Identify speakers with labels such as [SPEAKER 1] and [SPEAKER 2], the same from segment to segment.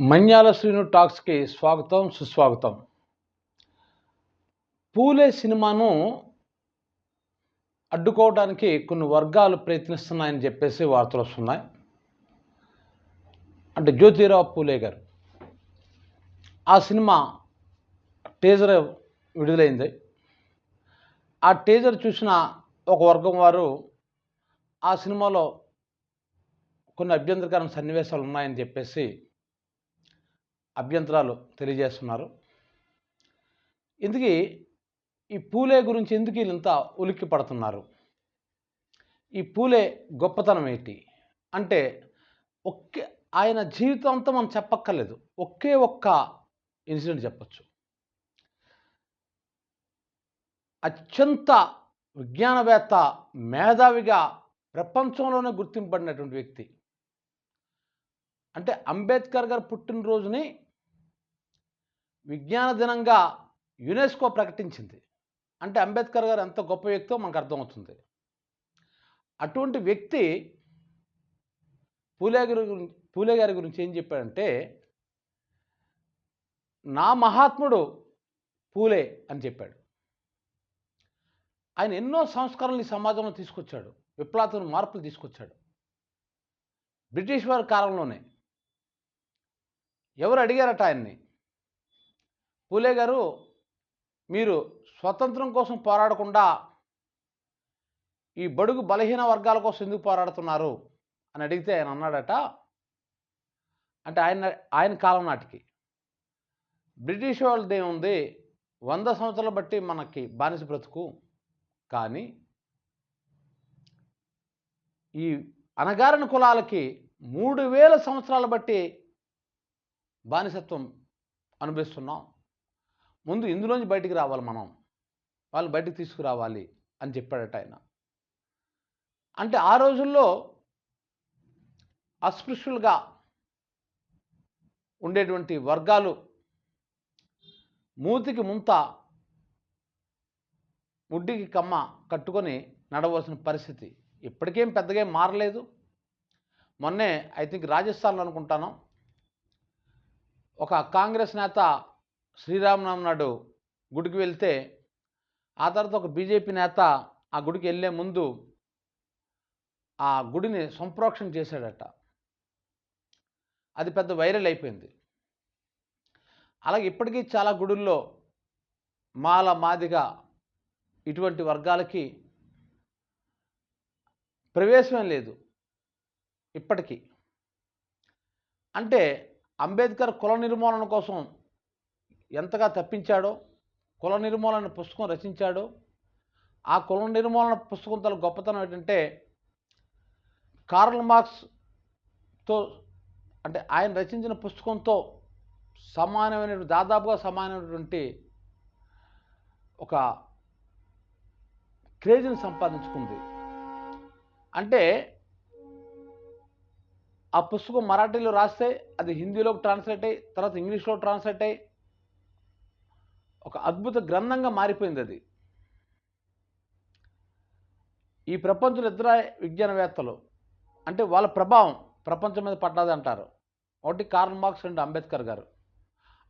[SPEAKER 1] మన్యాల శ్రీను టాక్స్కి స్వాగతం సుస్వాగతం. పూలే సినిమాను అడ్డుకోవడానికి కొన్ని వర్గాలు ప్రయత్నిస్తున్నాయని చెప్పేసి వార్తలు వస్తున్నాయి. అంటే జ్యోతిరావు పూలే గారు. ఆ సినిమా టీజర్ విడుదలైంది. ఆ టీజర్ చూసిన ఒక వర్గం వారు ఆ సినిమాలో కొన్ని అభ్యంతరకరమైన సన్నివేశాలు ఉన్నాయని చెప్పేసి అభ్యంతరాలు తెలియజేస్తున్నారు. ఇందుకీ ఈ పూలే గురించి ఎందుకు వీళ్ళంతా ఉలిక్కి పడుతున్నారు? ఈ పూలే గొప్పతనం ఏంటి? అంటే ఒకే ఆయన జీవితం అంతా మనం చెప్పక్కర్లేదు. ఒకే ఒక్క ఇన్సిడెంట్ చెప్పచ్చు. అత్యంత విజ్ఞానవేత్త మేధావిగా ప్రపంచంలోనే గుర్తింపబడినటువంటి వ్యక్తి. అంటే అంబేద్కర్ గారు పుట్టినరోజుని విజ్ఞాన దినంగా యునెస్కో ప్రకటించింది. అంటే అంబేద్కర్ గారు ఎంత గొప్ప వ్యక్తో మనకు అర్థమవుతుంది. అటువంటి వ్యక్తి పూలే గారి గురించి పూలే గారి గురించి ఏం చెప్పాడంటే నా మహాత్ముడు పూలే అని చెప్పాడు. ఆయన ఎన్నో సంస్కరణలు ఈ సమాజంలో తీసుకొచ్చాడు. విప్లవాత్మక మార్పులు తీసుకొచ్చాడు. బ్రిటిష్ వారి కాలంలోనే ఎవరు అడిగారట ఆయన్ని? పూలే గారు మీరు స్వతంత్రం కోసం పోరాడకుండా ఈ బడుగు బలహీన వర్గాల కోసం ఎందుకు పోరాడుతున్నారు అని అడిగితే ఆయన అన్నాడట. అంటే ఆయన ఆయన కాలం నాటికి. బ్రిటిష్ వాళ్ళది ఏముంది? వంద సంవత్సరాలు బట్టి మనకి బానిస బ్రతుకు. కానీ ఈ అనగారిన కులాలకి మూడు వేల సంవత్సరాలు బట్టి బానిసత్వం అనుభవిస్తున్నాం. ముందు ఇందులోంచి బయటికి రావాలి మనం. వాళ్ళు బయటికి తీసుకురావాలి అని చెప్పాడట ఆయన. అంటే ఆ రోజుల్లో అస్పృశ్యులుగా ఉండేటువంటి వర్గాలు మూతికి ముంత ముడ్డికి కమ్మ కట్టుకొని నడవలసిన పరిస్థితి. ఇప్పటికేం పెద్దగా మారలేదు. మొన్నే ఐ థింక్ రాజస్థాన్లో అనుకుంటాను ఒక కాంగ్రెస్ నేత శ్రీరామనామ నాడు గుడికి వెళ్తే ఆ తర్వాత ఒక బీజేపీ నేత ఆ గుడికి వెళ్ళే ముందు ఆ గుడిని సంప్రోక్షణ చేశాడట. అది పెద్ద వైరల్ అయిపోయింది. అలాగే ఇప్పటికీ చాలా గుడుల్లో మాల మాదిగా ఇటువంటి వర్గాలకి ప్రవేశం లేదు ఇప్పటికీ. అంటే అంబేద్కర్ కుల నిర్మూలన కోసం ఎంతగా తప్పించాడో కుల నిర్మూలన పుస్తకం రచించాడో ఆ కుల నిర్మూలన పుస్తకం తల గొప్పతనం ఏంటంటే కార్ల్ మార్క్స్తో అంటే ఆయన రచించిన పుస్తకంతో సమానమైన దాదాపుగా సమానమైనటువంటి ఒక క్రేజ్ని సంపాదించుకుంది. అంటే ఆ పుస్తకం మరాఠీలో రాస్తే అది హిందీలోకి ట్రాన్స్లేట్ అయ్యి తర్వాత ఇంగ్లీష్లో ట్రాన్స్లేట్ అయ్యి ఒక అద్భుత గ్రంథంగా మారిపోయింది అది. ఈ ప్రపంచంలో ఇతర విజ్ఞానవేత్తలు అంటే వాళ్ళ ప్రభావం ప్రపంచం మీద పడ్డది అంటారు. ఒకటి కార్ల్ మార్క్స్ రెండు అంబేద్కర్ గారు.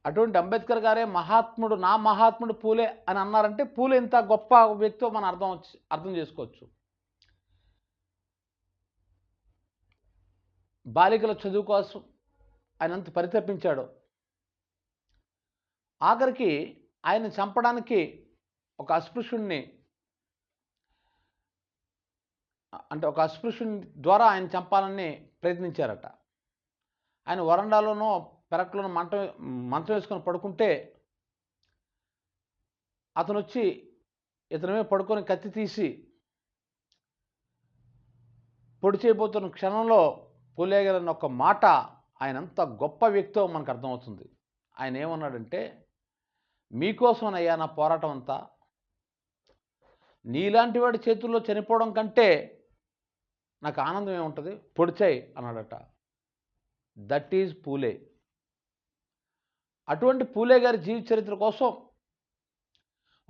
[SPEAKER 1] అటువంటి అంబేద్కర్ గారే మహాత్ముడు నా మహాత్ముడు పూలే అని అన్నారంటే పూలే ఇంత గొప్ప వ్యక్తితో మనం అర్థం అర్థం చేసుకోవచ్చు. బాలికల చదువు కోసం ఆయన అంత పరితపించాడు. ఆఖరికి ఆయన చంపడానికి ఒక అస్పృశ్యుణ్ణి అంటే ఒక అస్పృశ్యుని ద్వారా ఆయన చంపాలని ప్రయత్నించారట. ఆయన వరండాలోనో పెరట్లోనో మంట మంచం వేసుకొని పడుకుంటే అతను వచ్చి ఇతని మీద పడుకొని కత్తి తీసి పొడి చేయబోతున్న క్షణంలో పూలేగలన్న ఒక మాట ఆయన అంత గొప్ప వ్యక్తో మనకు అర్థమవుతుంది. ఆయన ఏమన్నాడంటే మీకోసమనయ్యా నా పోరాటం అంతా నీలాంటి వాడి చేతుల్లో చనిపోవడం కంటే నాకు ఆనందం ఏముంటుంది పొడిచాయి అన్నాడట. That is Phule. అటువంటి పూలే గారి జీవిత చరిత్ర కోసం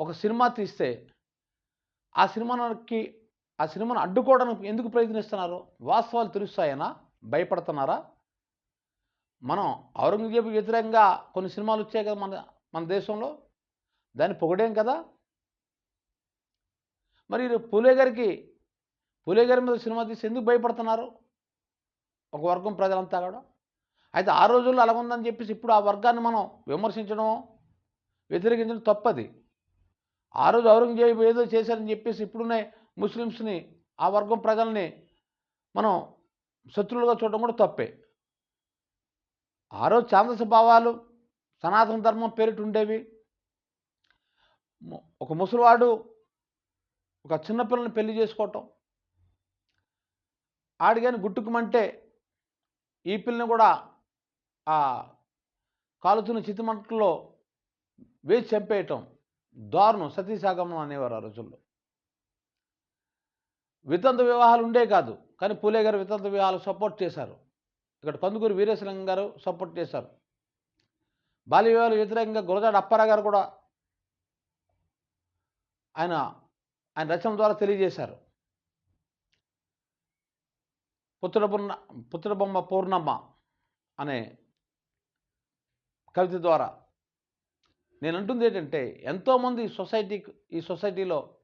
[SPEAKER 1] ఒక సినిమా తీస్తే ఆ సినిమాకి ఆ సినిమాను అడ్డుకోవడానికి ఎందుకు ప్రయత్నిస్తున్నారు? వాస్తవాలు తెలుస్తాయనా? భయపడుతున్నారా? మనం ఔరంగజేబు వ్యతిరేకంగా కొన్ని సినిమాలు వచ్చాయి కదా మన మన దేశంలో? దాన్ని పొగడేం కదా? మరి పూలే గారికి పూలే గారి మీద సినిమా తీసి ఎందుకు భయపడుతున్నారు? ఒక వర్గం ప్రజలంతా కూడా. అయితే ఆ రోజుల్లో అలా ఉందని చెప్పేసి ఇప్పుడు ఆ వర్గాన్ని మనం విమర్శించడం వ్యతిరేకించడం తప్పది. ఆ రోజు ఔరంగజేబు ఏదో చేశారని చెప్పేసి ఇప్పుడునే ముస్లిమ్స్ని ఆ వర్గం ప్రజల్ని మనం శత్రువులుగా చూడడం కూడా తప్పే. ఆ రోజు ఛాందస భావాలు సనాతన ధర్మం పేరిట ఉండేవి. ఒక ముసలివాడు ఒక చిన్నపిల్లని పెళ్ళి చేసుకోవటం. ఆడిగాని గుట్టుకుమంటే ఈ పిల్లని కూడా ఆ కాలుతున్న చితిమంటలో వేసి చంపేయటం. దారుణం. సతీసాగమనం అనేవారు ఆ రోజుల్లో. వితంత వివాహాలు ఉండే కాదు. కానీ పూలే గారు వితంత వివాహాలు సపోర్ట్ చేశారు. ఇక్కడ కందుకూరి వీరేశలింగం గారు సపోర్ట్ చేశారు. బాల్య వివాహాలు వ్యతిరేకంగా గురజాడ అప్పారావు గారు కూడా ఆయన ఆయన రచన ద్వారా తెలియజేశారు. పుత్ర పుత్రబొమ్మ పూర్ణమ్మ అనే కవిత ద్వారా నేను అంటుంది ఏంటంటే ఎంతోమంది సొసైటీ ఈ సొసైటీలో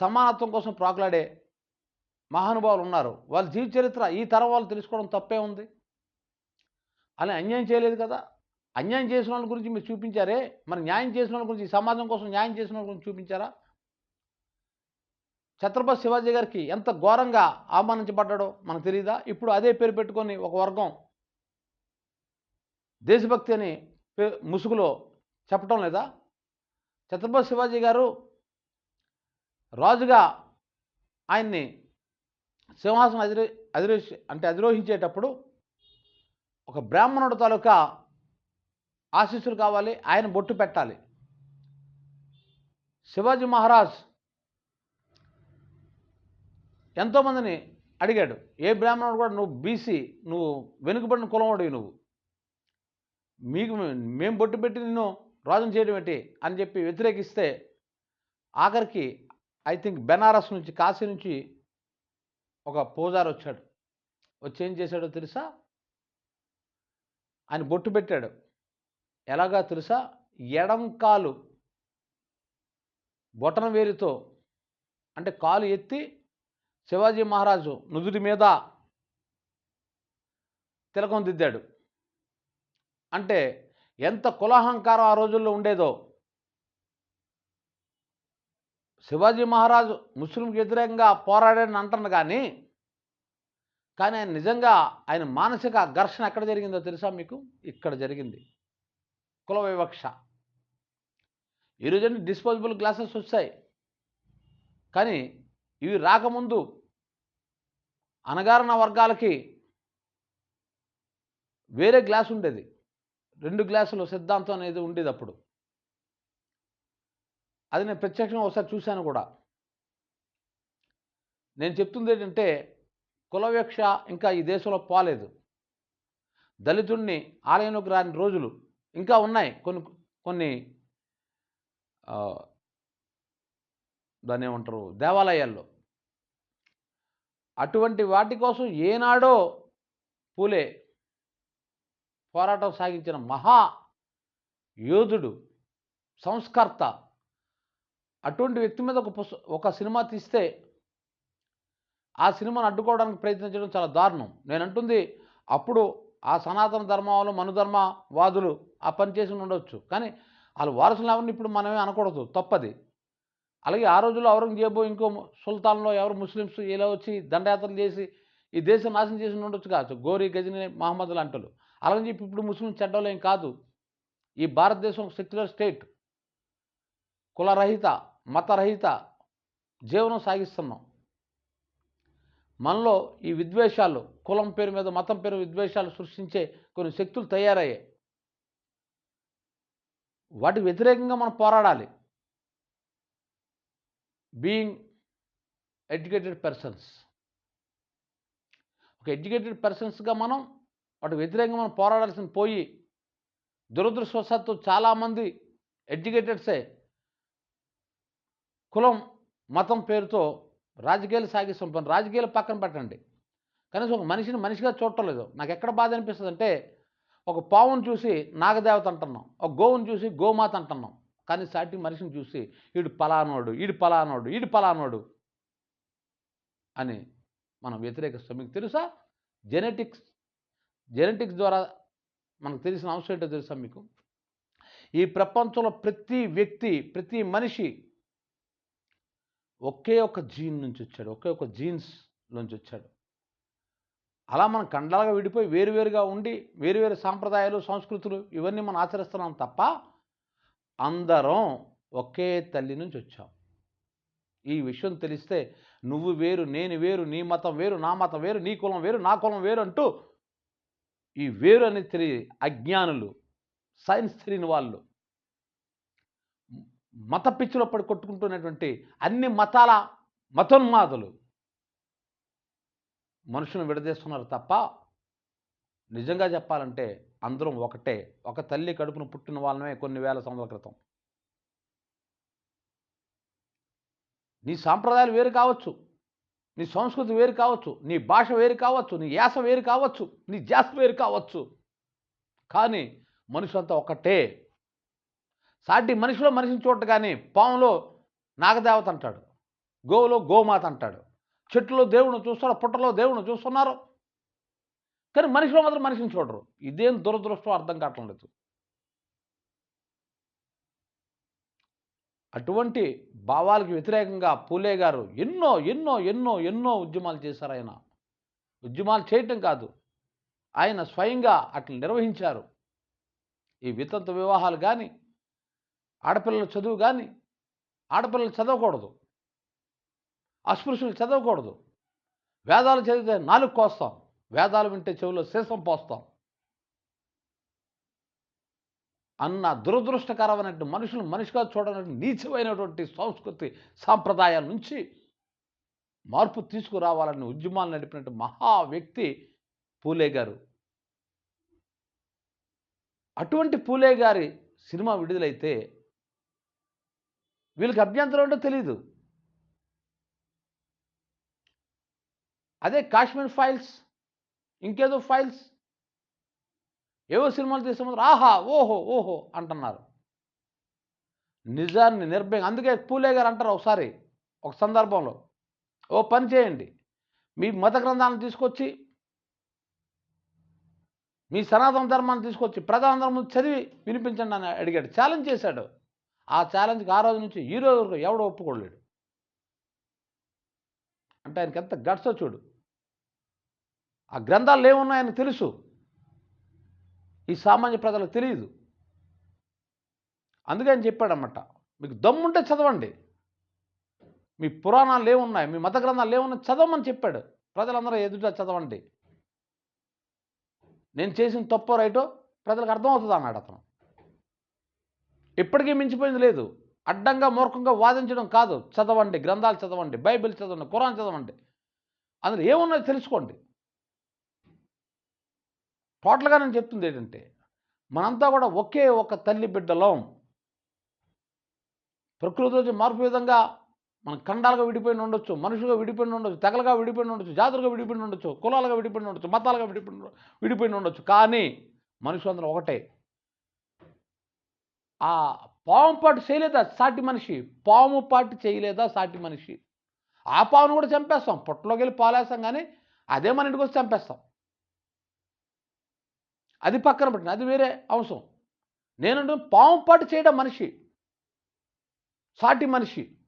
[SPEAKER 1] సమానత్వం కోసం ప్రాకులాడే మహానుభావులు ఉన్నారు. వాళ్ళ జీవిత చరిత్ర ఈ తరం వాళ్ళు తెలుసుకోవడం తప్పే ఉంది. అలా అన్యాయం చేయలేదు కదా. అన్యాయం చేసిన వాళ్ళ గురించి మీరు చూపించారే? మరి న్యాయం చేసిన వాళ్ళ గురించి సమాజం కోసం న్యాయం చేసిన వాళ్ళ గురించి చూపించారా? ఛత్రపతి శివాజీ గారికి ఎంత ఘోరంగా అవమానించబడ్డాడో మనకు తెలియదా ఇప్పుడు అదే పేరు పెట్టుకొని ఒక వర్గం దేశభక్తి అని ముసుగులో చెప్పటం లేదా? ఛత్రపతి శివాజీ గారు రాజుగా ఆయన్ని సింహాసనం అధిరో అధిరోహి అంటే అధిరోహించేటప్పుడు ఒక బ్రాహ్మణుడు తాలూకా ఆశీస్సులు కావాలి ఆయన బొట్టు పెట్టాలి. శివాజీ మహారాజ్ ఎంతోమందిని అడిగాడు ఏ బ్రాహ్మణుడు కూడా నువ్వు బీసీ నువ్వు వెనుకబడిన కులంవాడివి నువ్వు. మీకు మేము బొట్టు పెట్టి నిన్ను రాజును చేయడం ఏంటి అని చెప్పి వ్యతిరేకిస్తే ఆఖరికి ఐ థింక్ బెనారస్ నుంచి కాశీ నుంచి ఒక పూజారి వచ్చాడు. వచ్చి ఏం చేశాడో తెలుసా? ఆయన బొట్టు పెట్టాడు. ఎలాగా తెలుసా? ఎడం కాలు బొటన వేలితో అంటే కాలు ఎత్తి శివాజీ మహారాజు నుదుటి మీద తిలకం దిద్దాడు. అంటే ఎంత కులహంకారం ఆ రోజుల్లో ఉండేదో. శివాజీ మహారాజు ముస్లింకి వ్యతిరేకంగా పోరాడాడని అంటున్నాడు కానీ కానీ ఆయన నిజంగా ఆయన మానసిక ఘర్షణ ఎక్కడ జరిగిందో తెలుసా మీకు? ఇక్కడ జరిగింది. కుల వివక్ష. ఈరోజు డిస్పోజబుల్ గ్లాసెస్ వచ్చాయి కానీ ఇవి రాకముందు అనగారిన వర్గాలకి వేరే గ్లాస్ ఉండేది. రెండు గ్లాసులు సిద్ధాంతం అనేది ఉండేది అప్పుడు. అది నేను ప్రత్యక్షంగా ఒకసారి చూశాను కూడా. నేను చెప్తుంది ఏంటంటే కులవేక్ష ఇంకా ఈ దేశంలో పోలేదు. దళితుడిని ఆలయంలోకి రాని రోజులు ఇంకా ఉన్నాయి. కొన్ని కొన్ని దాన్ని ఏమంటారు? దేవాలయాల్లో. అటువంటి వాటి కోసం ఏనాడో పూలే పోరాటం సాగించిన మహా యోధుడు సంస్కర్త అటువంటి వ్యక్తి మీద ఒక పుస్త ఒక సినిమా తీస్తే ఆ సినిమాను అడ్డుకోవడానికి ప్రయత్నించడం చాలా దారుణం. నేను అంటుంది అప్పుడు ఆ సనాతన ధర్మంలో మనుధర్మ వాదులు ఆ పని చేసి ఉండొచ్చు. కానీ వాళ్ళ వారసులు ఎవరిని ఇప్పుడు మనమే అనకూడదు. తప్పది. అలాగే ఆ రోజుల్లో ఔరంగజేబు ఇంకో సుల్తాన్లో ఎవరు ముస్లిమ్స్ ఇలా వచ్చి దండయాత్రలు చేసి ఈ దేశం నాశనం చేసి ఉండొచ్చు కాదు గోరీ గజని మహమ్మద్ లాంటలు అలాగని చెప్పి ఇప్పుడు ముస్లిం చెడ్డలు ఏం కాదు. ఈ భారతదేశం సెక్యులర్ స్టేట్. కులరహిత మతరహిత జీవనం సాగిస్తున్నాం. మనలో ఈ విద్వేషాలు కులం పేరు మీద మతం పేరు విద్వేషాలు సృష్టించే కొన్ని శక్తులు తయారయ్యాయి. వాటికి వ్యతిరేకంగా మనం పోరాడాలి. బీయింగ్ ఎడ్యుకేటెడ్ పర్సన్స్ ఒక ఎడ్యుకేటెడ్ పర్సన్స్గా మనం వాటికి వ్యతిరేకంగా మనం పోరాడాల్సిన పోయి దురదృష్టవశాత్తు చాలామంది ఎడ్యుకేటెడ్సే కులం మతం పేరుతో రాజకీయాలు సాగిస్తాం పని రాజకీయాలు పక్కన పెట్టండి. కనీసం ఒక మనిషిని మనిషిగా చూడటం లేదు నాకు ఎక్కడ బాధ అనిపిస్తుంది అంటే ఒక పావును చూసి నాగదేవత అంటున్నాం ఒక గోవును చూసి గోమాత అంటున్నాం కానీ సాటి మనిషిని చూసి ఈడు పలానోడు ఈడు పలానోడు ఈడు పలానోడు అని మనం వ్యతిరేకిస్తాం మీకు తెలుసా? జెనెటిక్స్ జెనెటిక్స్ ద్వారా మనకు తెలిసిన అంశం ఏంటో తెలుసా మీకు? ఈ ప్రపంచంలో ప్రతి వ్యక్తి ప్రతి మనిషి ఒకే ఒక జీన్ నుంచి వచ్చాడు ఒకే ఒక జీన్స్ నుంచి వచ్చాడు. అలా మనం ఖండాలుగా విడిపోయి వేరువేరుగా ఉండి వేరువేరు సాంప్రదాయాలు సంస్కృతులు ఇవన్నీ మనం ఆచరిస్తున్నాం తప్ప అందరం ఒకే తల్లి నుంచి వచ్చాం. ఈ విషయం తెలిస్తే నువ్వు వేరు నేను వేరు నీ మతం వేరు నా మతం వేరు నీ కులం వేరు నా కులం వేరు అంటూ ఈ వేరు అనేది తెలియ అజ్ఞానులు సైన్స్ తెలియని వాళ్ళు మత పిచ్చిలో పడి కొట్టుకుంటున్నటువంటి అన్ని మతాల మతోన్మాదులు మనుషులను విడదీస్తున్నారు తప్ప నిజంగా చెప్పాలంటే అందరం ఒకటే. ఒక తల్లి కడుపును పుట్టిన వాళ్ళమే కొన్ని వేల సంవత్సరాల క్రితం. నీ సాంప్రదాయాలు వేరు కావచ్చు. నీ సంస్కృతి వేరు కావచ్చు. నీ భాష వేరు కావచ్చు. నీ యాస వేరు కావచ్చు. నీ జాస్ వేరు కావచ్చు. కానీ మనుషులంతా ఒకటే. సాటి మనిషిలో మనిషిని చూడగానే పాములో నాగదేవత అంటాడు. గోవులో గోమాత అంటాడు. చెట్టులో దేవుడిని చూస్తాడు పుట్టలో దేవుడిని చూస్తున్నారు. కానీ మనిషిలో మాత్రం మనిషిని చూడరు. ఇదేం దురదృష్టం అర్థం కావటం లేదు. అటువంటి భావాలకు వ్యతిరేకంగా పూలే గారు ఎన్నో ఎన్నో ఎన్నో ఎన్నో ఉద్యమాలు చేశారు ఆయన. ఉద్యమాలు చేయటం కాదు. ఆయన స్వయంగా అట్లా నిర్వహించారు. ఈ వితంత వివాహాలు కానీ ఆడపిల్లల చదువు కానీ ఆడపిల్లలు చదవకూడదు. అస్పృశ్యులు చదవకూడదు. వేదాలు చదివితే నాలుగు కోస్తాం. వేదాలు వింటే చెవిలో శీసం పోస్తాం. అన్న దురదృష్టకరమైనటువంటి మనుషులు మనిషిగా చూడనటువంటి నీచమైనటువంటి సంస్కృతి సాంప్రదాయాల నుంచి మార్పు తీసుకురావాలని ఉద్యమాలు నడిపినట్టు మహా వ్యక్తి పూలే గారు. అటువంటి పూలే గారి సినిమా విడుదలైతే వీళ్ళకి అభ్యంతరం ఉంటే తెలియదు అదే కాశ్మీర్ ఫైల్స్ ఇంకేదో ఫైల్స్. ఏవో సినిమాలు తీసే ఆహా ఓహో ఓహో అంటున్నారు. నిజాన్ని నిర్భయం అందుకే పూలే గారు అంటారు ఒకసారి ఒక సందర్భంలో ఓ పని చేయండి మీ మత గ్రంథాలను తీసుకొచ్చి మీ సనాతన ధర్మాన్ని తీసుకొచ్చి ప్రధాన ముందు చదివి వినిపించండి అని అడిగాడు ఛాలెంజ్ చేశాడు. ఆ ఛాలెంజ్కి ఆ రోజు నుంచి ఈ రోజు వరకు ఎవడో ఒప్పుకోలేడు. అంటే ఆయనకి ఎంత గట్సో చూడు. ఆ గ్రంథాలు ఏమున్నాయని తెలుసు. ఈ సామాన్య ప్రజలకు తెలియదు అందుకే ఆయన చెప్పాడన్నమాట. మీకు దమ్ముంటే చదవండి. మీ పురాణాలు ఏమున్నాయి? మీ మత గ్రంథాలు ఏమున్నాయి? చదవమని చెప్పాడు. ప్రజలందరూ ఎదుట చదవండి. నేను చేసిన తప్పో రైటో ప్రజలకు అర్థమవుతుంది అన్నాడు అతను. ఇప్పటికీ మించిపోయింది లేదు. అడ్డంగా మూర్ఖంగా వాదించడం కాదు. చదవండి గ్రంథాలు చదవండి బైబిల్ చదవండి కురాన్ చదవండి. అందులో ఏమున్నది తెలుసుకోండి. టోటల్గా నేను చెప్తుంది ఏంటంటే మనంతా కూడా ఒకే ఒక తల్లి బిడ్డలం. ప్రకృతి మార్పు విధంగా మనం ఖండాలుగా విడిపోయి ఉండొచ్చు మనుషులుగా విడిపోయి ఉండొచ్చు తెగలుగా విడిపోయి ఉండొచ్చు జాతులుగా విడిపోయి ఉండొచ్చు కులాలుగా విడిపోయి ఉండొచ్చు మతాలుగా విడిపోయి విడిపోయి ఉండొచ్చు. కానీ మనుషులందరూ ఒకటే. ఆ పాము పాటు చేయలేదా సాటి మనిషి? పాము పాటు చేయలేదా సాటి మనిషి? ఆ పామును కూడా చంపేస్తాం. పొట్టలోకి వెళ్ళి పాలేస్తాం కానీ అదే మన ఇంటికి వచ్చి చంపేస్తాం. అది పక్కన పెట్టిన అది వేరే అంశం. నేను పాము పాటు చేయడం మనిషి. సాటి మనిషి.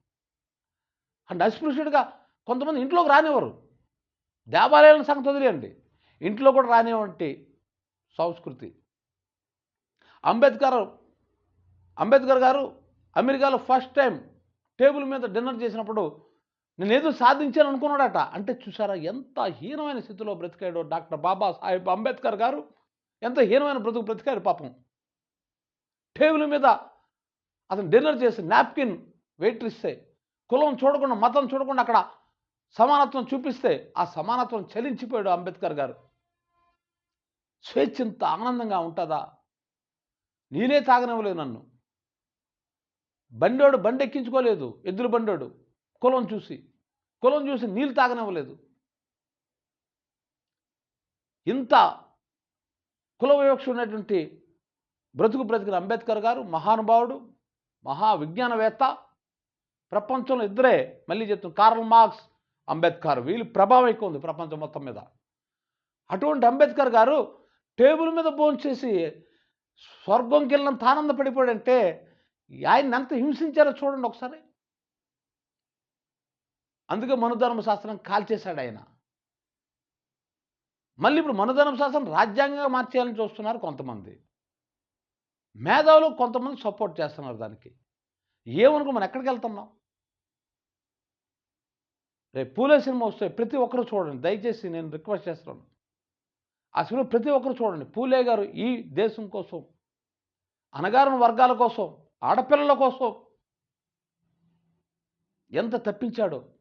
[SPEAKER 1] అండ్ అస్పృశ్యుడిగా కొంతమంది ఇంట్లోకి రానివ్వరు. దేవాలయాల సంగతి వదిలేయండి. ఇంట్లో కూడా రానివ్వంటి సంస్కృతి. అంబేద్కర్ అంబేద్కర్ గారు అమెరికాలో ఫస్ట్ టైం టేబుల్ మీద డిన్నర్ చేసినప్పుడు నేను ఏదో సాధించాను అనుకున్నాడట. అంటే చూసారా ఎంత హీనమైన స్థితిలో బ్రతికాడో డాక్టర్ బాబా సాహెబ్ అంబేద్కర్ గారు. ఎంత హీనమైన బ్రతుకు బ్రతికాడు పాపం. టేబుల్ మీద అతను డిన్నర్ చేసి నాప్కిన్ వెయిటర్ ఇస్తే కులం చూడకుండా మతం చూడకుండా అక్కడ సమానత్వం చూపిస్తే ఆ సమానత్వం చలించిపోయాడు అంబేద్కర్ గారు. స్వేచ్ఛ ఇంత ఆనందంగా ఉంటుందా? నేనే తాగనివ్వలేదు నన్ను. బండోడు బండి ఎక్కించుకోలేదు ఎద్దుల బండోడు. కులం చూసి కులం చూసి నీళ్ళు తాగనివ్వలేదు. ఇంత కుల వివక్ష ఉన్నటువంటి బ్రతుకు బ్రతికిన అంబేద్కర్ గారు మహానుభావుడు మహా విజ్ఞానవేత్త ప్రపంచంలో ఇద్దరే మళ్ళీ చెప్తాను కార్ల్ మార్క్స్ అంబేద్కర్ వీళ్ళు ప్రభావం ఎక్కువ ఉంది ప్రపంచం మొత్తం మీద. అటువంటి అంబేద్కర్ గారు టేబుల్ మీద భోంచేసి స్వర్గంకి వెళ్ళినంత ఆనందపడిపోయాడంటే ఆయన ఎంత హింసించారో చూడండి ఒకసారి. అందుకే మనుధర్మ శాస్త్రం కాల్చేశాడు ఆయన. మళ్ళీ ఇప్పుడు మనుధర్మ శాస్త్రం రాజ్యాంగంగా మార్చేయాలని చూస్తున్నారు కొంతమంది. మేధావులు కొంతమంది సపోర్ట్ చేస్తున్నారు దానికి. ఏమనుకో మనం ఎక్కడికి వెళ్తున్నాం? రేపు పూలే సినిమా వస్తే ప్రతి ఒక్కరు చూడండి. దయచేసి నేను రిక్వెస్ట్ చేస్తున్నాను. ఆ సినిమా ప్రతి ఒక్కరు చూడండి. పూలే గారు ఈ దేశం కోసం అనగారిన వర్గాల కోసం ఆడపిల్లల కోసం ఎంత తప్పించాడో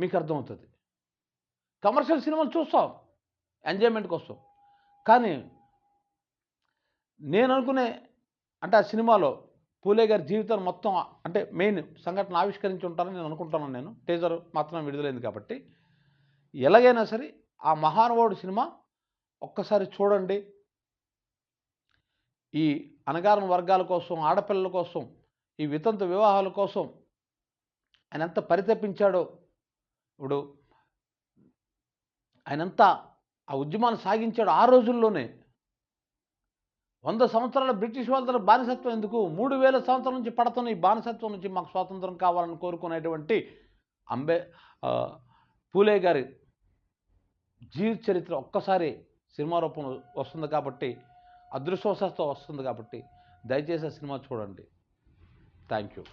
[SPEAKER 1] మీకు అర్థమవుతుంది. కమర్షియల్ సినిమాలు చూస్తాం ఎంజాయ్మెంట్ కోసం. కానీ నేను అనుకునే అంటే ఆ సినిమాలో పూలే గారి జీవితాన్ని మొత్తం అంటే మెయిన్ సంఘటన ఆవిష్కరించి ఉంటానని నేను అనుకుంటున్నాను నేను. టీజర్ మాత్రం విడుదలైంది కాబట్టి. ఎలాగైనా సరే ఆ మహానుభావుడు సినిమా ఒక్కసారి చూడండి. ఈ అనగారం వర్గాల కోసం ఆడపిల్లల కోసం ఈ వితంతు వివాహాల కోసం ఆయన ఎంత పరితపించాడో. ఇప్పుడు ఆయనంత ఆ ఉద్యమాన్ని సాగించాడు ఆ రోజుల్లోనే. వంద సంవత్సరాల బ్రిటిష్ వాళ్ళ బానిసత్వం ఎందుకు? మూడు వేల సంవత్సరాల నుంచి పడుతున్న ఈ బానిసత్వం నుంచి మాకు స్వాతంత్రం కావాలని కోరుకునేటువంటి అంబే పూలే గారి జీవిత చరిత్ర ఒక్కసారి సినిమా రూపంలో వస్తుంది కాబట్టి అదృష్టవశాత్తు వస్తుంది కాబట్టి దయచేసి ఆ సినిమా చూడండి. Thank you